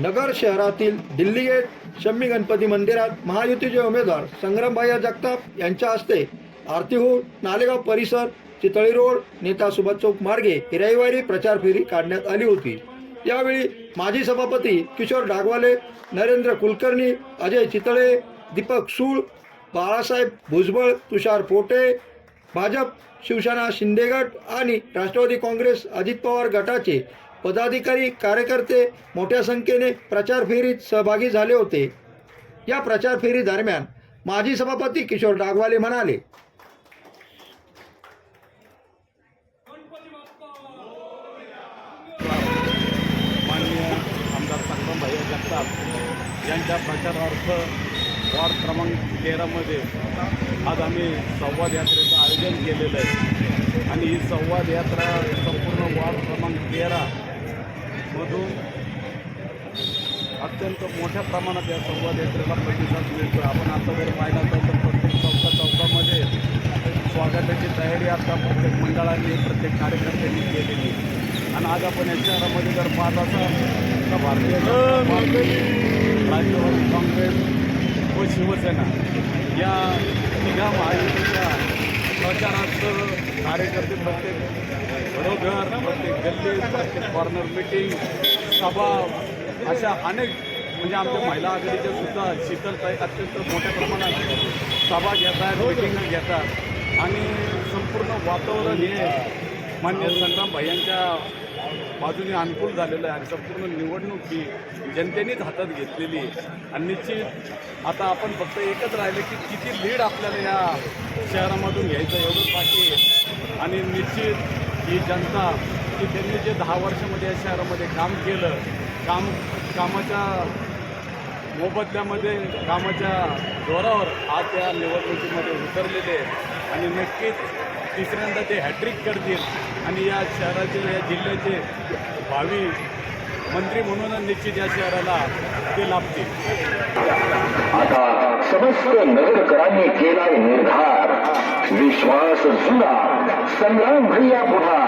नगर शहरातील दिल्ली गेट शम्मी गणपती मंदिरात महायुतीचे उमेदवार संग्रामभाई जगताप यांच्या हस्ते आरती होऊन नालेगाव परिसर चितळी रोड नेता सुभाष चौक मार्गे हिराईवारी रविवारी प्रचार फेरी काढण्यात आली होती. यावेळी माजी सभापती किशोर डागवाले नरेंद्र कुलकर्णी अजय चितळे दीपक सूळ बाळासाहेब भुजबळ तुषार पोटे भाजप शिवसेना शिंदेगट आणि राष्ट्रवादी काँग्रेस अजित पवार गटाचे पदाधिकारी कार्यकर्ते मोठ्या संख्येने प्रचार फेरीत सहभागी झाले होते. या प्रचार फेरी दरम्यान माजी सभापती किशोर डागवाले म्हणाले माननीय आमदार संग्रामभाई जगताप यांच्या प्रचारार्थ वॉर्ड क्रमांक तेरामध्ये आज आम्ही संवाद यात्रेचं आयोजन केलेलं आहे. आणि ही संवाद यात्रा संपूर्ण वॉर्ड क्रमांक तेरा मधून अत्यंत मोठ्या प्रमाणात या संवाद यात्रेला प्रतिसाद मिळतो आपण आता जर पाहिला तर प्रत्येक चौका चौकामध्ये स्वागताची तयारी आता प्रत्येक मंडळांनी प्रत्येक कार्यकर्त्यांनी केलेली आणि आज आपण या शहरामध्ये जर पाहत असाल तर भारतीय जनता राष्ट्रवादी काँग्रेस व शिवसेना या तिघा महायुतीच्या प्रचारार्थ कार्यकर्ते प्रत्येक घरोघर प्रत्येक गल्ली प्रत्येक कॉर्नर मिटिंग सभा अशा अनेक म्हणजे आमच्या महिला आघाडीच्या सुद्धा शीतलताई अत्यंत मोठ्या प्रमाणात सभा घेतात मिटिंग घेतात. आणि संपूर्ण वातावरण हे मान्य संग्राम यांच्या बाजूने अनुकूल झालेलं आहे. आणि संपूर्ण निवडणूक ही जनतेनेच हातात घेतलेली आहे. आणि निश्चित आता आपण फक्त एकच राहिले की किती लीड आपल्याला या शहरामधून घ्यायचं एवढंच बाकी आहे. आणि निश्चित ही जनता की त्यांनी जे दहा वर्षामध्ये या शहरामध्ये काम केलं काम कामाच्या मोबदल्यामध्ये कामाच्या जोरावर आज त्या निवडणुकीमध्ये उतरलेले आणि नक्कीच तिसऱ्यांदा ते हॅट्रिक करतील. आणि या शहराचे या जिल्ह्याचे भावी मंत्री म्हणून निश्चित या शहराला ते लाभतील. आता समस्त नगरकरांनी केला निर्धार. विश्वास जुना. संग्राम भैया पुढा.